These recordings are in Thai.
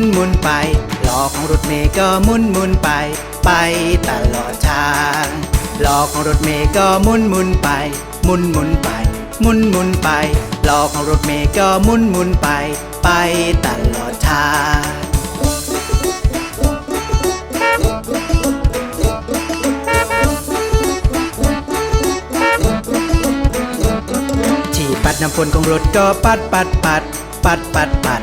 หมุนหมุนไป ล้อของรถเมย์ก็หมุนหมุนไป ไปตลอดทางล้อของรถเมย์ก็หมุนหมุนไปหมุนหมุนไปหมุนหมุนไปล้อของรถเมย์ก็หมุนหมุนไป ไปตลอดทางที่ปัดน้ำฝนของรถก็ปัดปัดปัด ปัดปัดปัด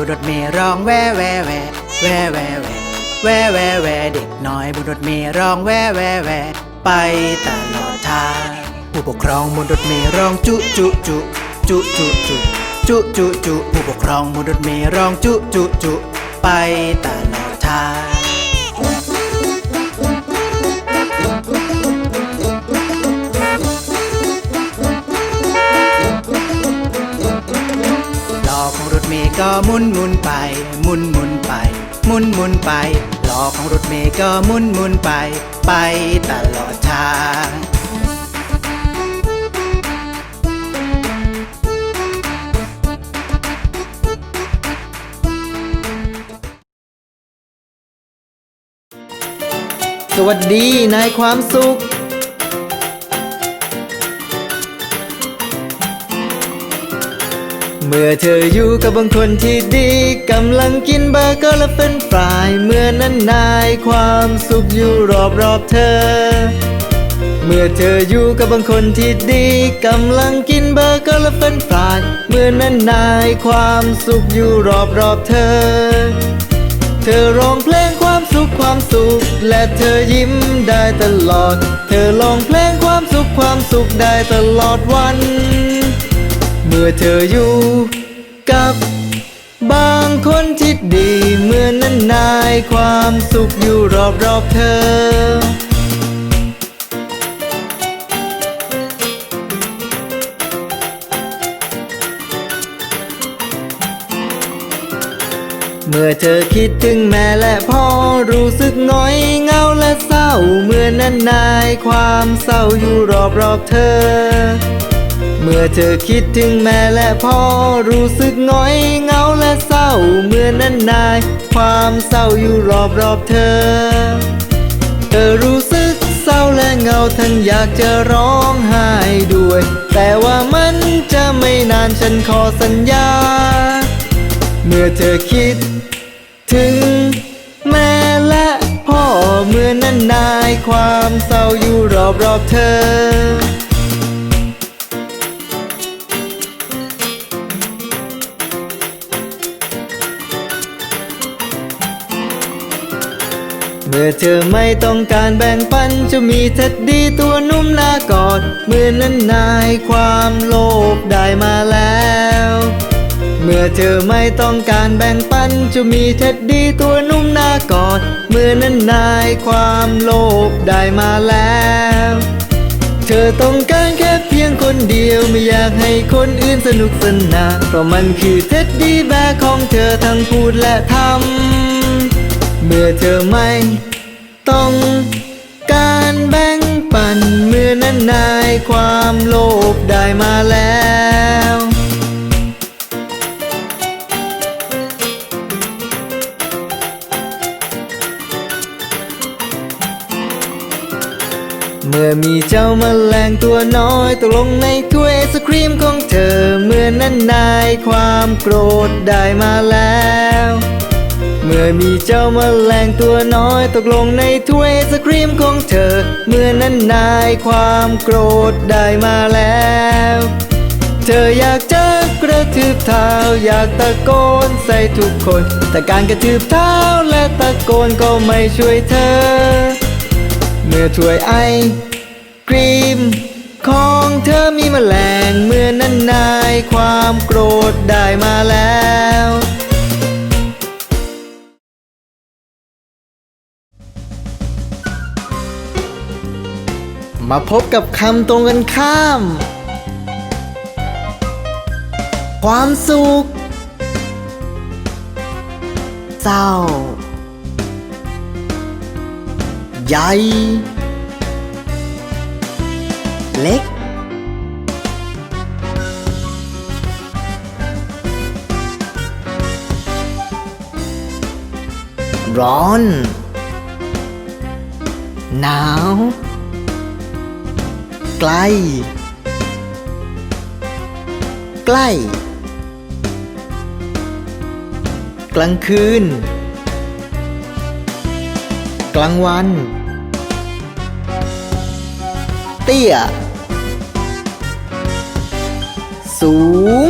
บนรถเมร้องแว่แว่แว่แว่แว่แว่แว่แว่แว่เด็กน้อยบุรถเมร้องแว่แว่แว่ไปตลอดทางผู้ปกครองบุรถเมร้องจุจุจุจุจุจุจุจุจุผู้ปกครองบุรถเมร้องจุจุจุไปตลอดทาง เมย์ก็มุนมุนไป มุนมุนไป มุนมุนไปล้อของรถเมย์ก็มุนมุนไป ไปตลอดทางสวัสดีนายความสุข เมื่อเธออยู่กับบางคนที่ดีกำลังกินเบอร์เกอร์และเป็นฟรายเมื่อนั้นนายความสุขอยู่รอบรอบเธอ เมื่อเธออยู่กับบางคนที่ดีกำลังกินเบอร์เกอร์และเป็นฟรายเมื่อนั้นนายความสุขอยู่รอบรอบเธอ เธอร้องเพลงความสุขความสุข และเธอยิ้มได้ตลอด เธอร้องเพลงความสุขความสุขได้ตลอดวัน เมื่อเธออยู่กับบางคนที่ดีเมื่อนั้นนายความสุขอยู่รอบรอบๆเธอ เมื่อเธอคิดถึงแม่และพ่อรู้สึกหงอยเงาและเศร้าเมื่อนั้นนายความเศร้าอยู่รอบรอบเธอ เมื่อเธอคิดถึงแม่และพ่อรู้สึกหงอยเหงาและเศร้าเมื่อนั้นนาย ความเศร้าอยู่รอบรอบเธอ เธอรู้สึกเศร้าและเหงาทั้งอยากจะร้องไห้ด้วย แต่ว่ามันจะไม่นานฉันขอสัญญา เมื่อเธอคิด ถึงแม่และพ่อเมื่อนั้นนาย ความเศร้าอยู่รอบรอบเธอ เมื่อเธอไม่ต้องการแบ่งปันจะมีเท็ดดี้ตัวนุ่มหน้ากอดเมื่อนั้นนายความโลภได้มาแล้ว เมื่อเธอไม่ต้องการแบ่งปันจะมีเท็ดดี้ตัวนุ่มหน้ากอดเมื่อนั้นนายความโลภได้มาแล้วเธอต้องการแค่เพียงคนเดียว ไม่อยากให้คนอื่นสนุกสนานเพราะมันคือเท็ดดี้แบกของเธอทั้งพูดและทำ เมื่อเธอไม่ต้องการแบ่งปันเมื่อนั้นนายความโลภได้มาแล้วเมื่อมีเจ้ามาแมลงตัวน้อยตกลงในถ้วยไอศครีมของเธอ เมื่อนั้นนายความโกรธได้มาแล้ว อมีเจ้าแมลงตัวน้อยตกลงในถ้วยไอศครีมของเธอ เมื่อนั้นนายความโกรธได้มาแล้ว เธออยากจะกระทืบเท้าอยากตะโกนใส่ทุกคน แต่การกระทืบเท้าและตะโกนก็ไม่ช่วยเธอ เมื่อถ้วยไอกรีมของเธอมีแมลงเมื่อนั้นนายความโกรธได้มาแล้ว มาพบกับคำตรงกันข้าม ความสุข เศร้า ใหญ่ เล็ก ร้อน หนาว ไกล ใกล้ กลางคืน กลางวัน เตี้ย สูง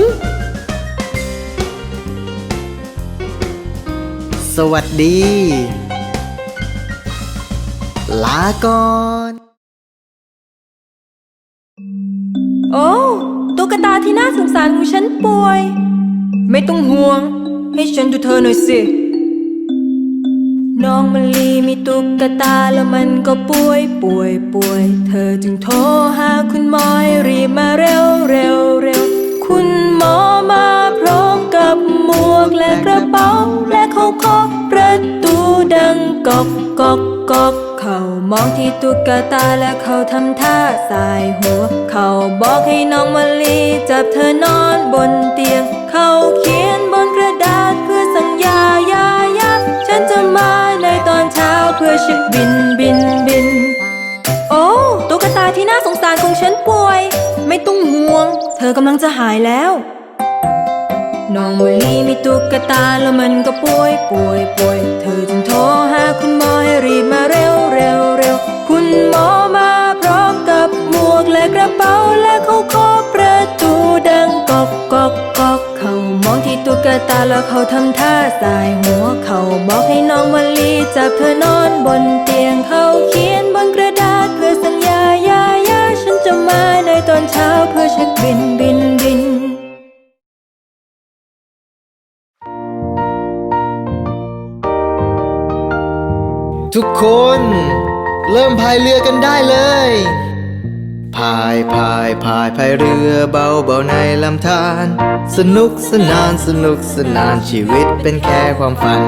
สวัสดี ลาก่อน ที่น่าสงสารของฉันป่วย ไม่ต้องห่วง ให้ฉันดูเธอหน่อยสิ น้องมะลีมีตุ๊กตาแล้วมันก็ป่วยป่วยป่วย เธอจึงโทรหาคุณหมอให้รีบมาเร็วเร็วเร็ว คุณหมอมาพร้อมกับหมวกและกระเป๋า และเขาเคาะประตูดังกอกกอกกอก เขามองที่ตุ๊กตาและเขาทำท่าสายหัว เขาบอกให้น้องมะลีจับเธอนอนบนเตียง เขาเขียนบนกระดาษเพื่อสัญญายายาฉันจะมาในตอนเช้าเพื่อช็คบินบินบิน โอ้ตุ๊กตาที่น่าสงสารของฉันป่วย ไม่ต้องห่วง เธอกำลังจะหายแล้ว น้องมะลีมีตุ๊กตาแล้วมันก็ป่วยป่วยป่วย เขาทำท่าสายหัวเขาบอกให้น้องมะลีจับเธอนอนบนเตียงเขาเขียนบนกระดาษเพื่อสัญญายายาฉันจะมาในตอนเช้าเพื่อเช็คบินบินบินทุกคน เริ่มพายเรือกันได้เลย พายพายพายพายเรือเบาเบาในลำธารสนุกสนานสนุกสนานชีวิตเป็นแค่ความฝัน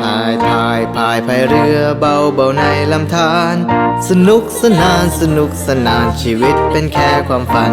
พายพายพายพายเรือเบาเบาในลำธารสนุกสนานสนุกสนานชีวิตเป็นแค่ความฝัน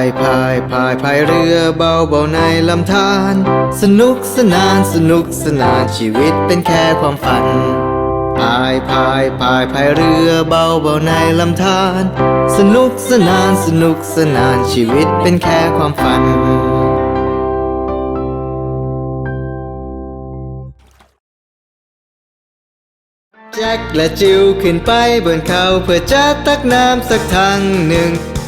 ายพายพายพายเรือเบาเบาในลำธารสนุกสนานสนุกสนานชีวิตเป็นแค่ความฝันพายพายพายพายเรือเบาเบาในลำธารสนุกสนานสนุกสนานชีวิตเป็นแค่ความฝันแจ็คและจิวขึ้นไปบนเขาเพื่อจะตักน้ำสักทางหนึ่ง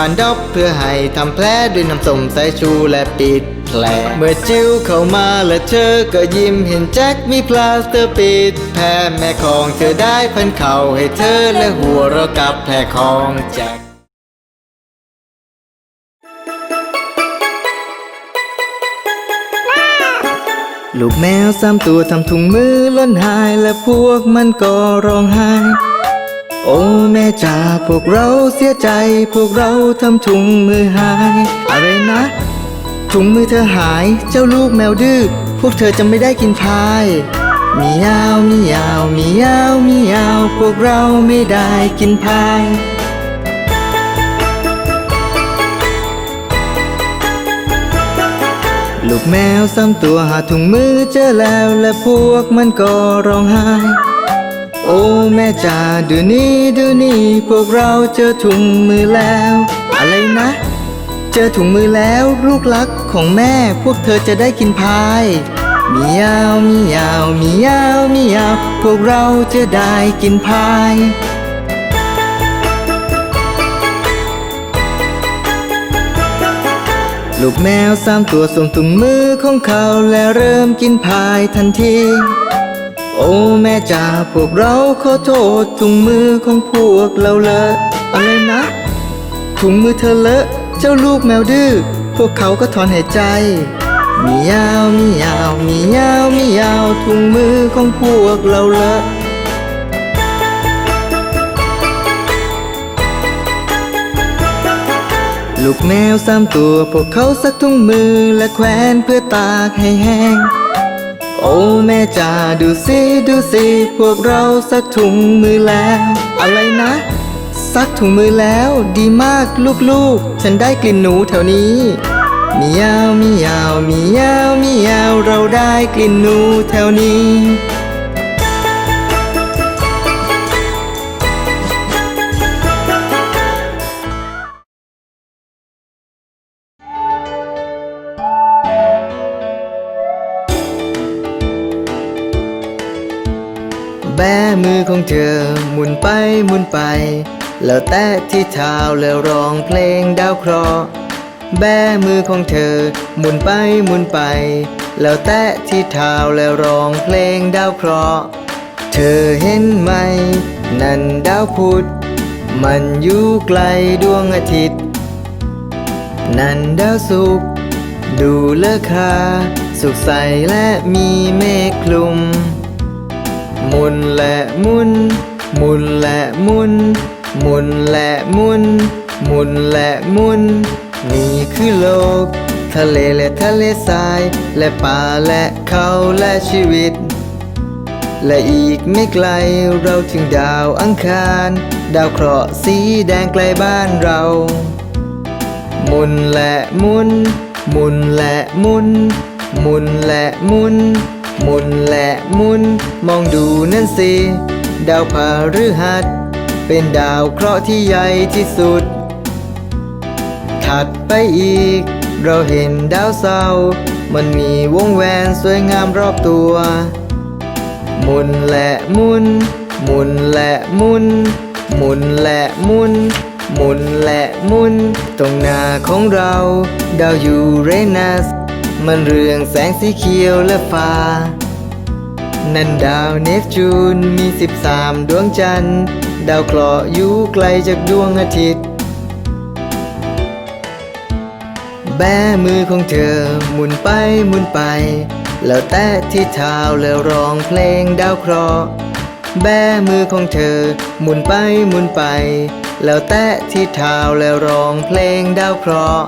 านดอบเพื่อให้ทำแผลด้วยน้ำส้มสายชูและปิดแผลเมื่อจิ้วเข้ามาและเธอก็ยิ้มเห็นแจ็คมีพลาสเตอร์ปิดแผลแม่ของเธอได้พันเข่าให้เธอและหัวเรากับแผลของแจ็คลูกแมวสามตัวทำถุงมือล้นหายและพวกมันก็ร้องไห้ โอ้แม่จ๋าพวกเราเสียใจ พวกเราทำถุงมือหาย อะไรนะ ถุงมือเธอหายเจ้าลูกแมวดื้อพวกเธอจะไม่ได้กินพายมียาวมียาวมียาวมียาว พวกเราไม่ได้กินพายลูกแมวสามตัวหาถุงมือเจอแล้วและพวกมันก็ร้องไห้ โอ้แม่จ๋าดูนี่ดูนี่พวกเราเจอถุงมือแล้ว อะไรนะ เจอถุงมือแล้วลูกรักของแม่พวกเธอจะได้กินพายมียาวมียาวมียาวมียาวพวกเราจะได้กินพายลูกแมวสามตัวส่งถุงมือของเขาและเริ่มกินพายทันที โอ้แม่จ๋าพวกเราขอโทษถุงมือของพวกเราเลอะอะไรนะถุงมือเธอเลอะเจ้าลูกแมวดื้อพวกเขาก็ถอนหายใจมียาวมียาวมียาวมียาวถุงมือของพวกเราเลอะลูกแมวสามตัวพวกเขาซักถุงมือและแขวนเพื่อตากให้แห้ง โอ้แม่จ๋าดูสิดูสิพวกเราซักถุงมือแล้ว อะไรนะ ซักถุงมือแล้วดีมากลูกๆ ฉันได้กลิ่นหนูแถวนี้มียาวมียาวมียาวมียาวเราได้กลิ่นหนูแถวนี้ มือของเธอหมุนไปหมุนไป แล้วแตะที่เท้าแล้วร้องเพลงดาวเคราะห์แบมือของเธอหมุนไปหมุนไป แล้วแตะที่เท้าแล้วร้องเพลงดาวเคราะห์เธอเห็นไหม นั่นดาวพุธมันอยู่ไกลดวงอาทิตย์ นั่นดาวศุกร์ดูเลอค่าสุขใสและมีเมฆคลุม มุนและมุนหมุนและมุนหมุนและมุนหมุนและมุน นี่คือโลก ทะเลและทะเลทราย และป่าและเขาและชีวิต และอีกไม่ไกลเราถึงดาวอังคาร ดาวเคราะห์สีแดงไกลบ้านเราหมุนและมุนหมุนและมุนหมุนและมุน มุนและหมุนมองดูนั่นสิ ดาวพฤหัส เป็นดาวเคราะห์ที่ใหญ่ที่สุด ถัดไปอีก เราเห็นดาวเสาร์มันมีวงแหวนสวยงามรอบตัวหมุนและหมุนหมุนและหมุนหมุนและหมุนหมุนและหมุน ตรงหน้าของเรา ดาวยูเรนัส มันเรืองแสงสีเขียวและฟ้า นั่นดาวเนปจูนมี 13 ดวงจันทร์ ดาวเคราะห์อยู่ไกลจากดวงอาทิตย์ แบมือของเธอหมุนไปหมุนไป แล้วแตะที่เท้าแล้วร้องเพลงดาวเคราะห์แบมือของเธอหมุนไปหมุนไป แล้วแตะที่เท้าแล้วร้องเพลงดาวเคราะห์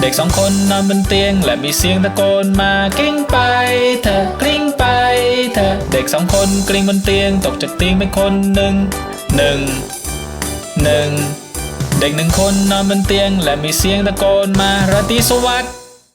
เด็กสองคนนอนบนเตียง และมีเสียงตะโกนมากลิ้งไป เธอกลิ้งไป เธอ เด็กสองคนกลิ้งบนเตียง ตกจากเตียงเป็นคนหนึ่งหนึ่งหนึ่งเด็กหนึ่งคนนอนบนเตียง และมีเสียงตะโกนมาราตรีสวัสดิ์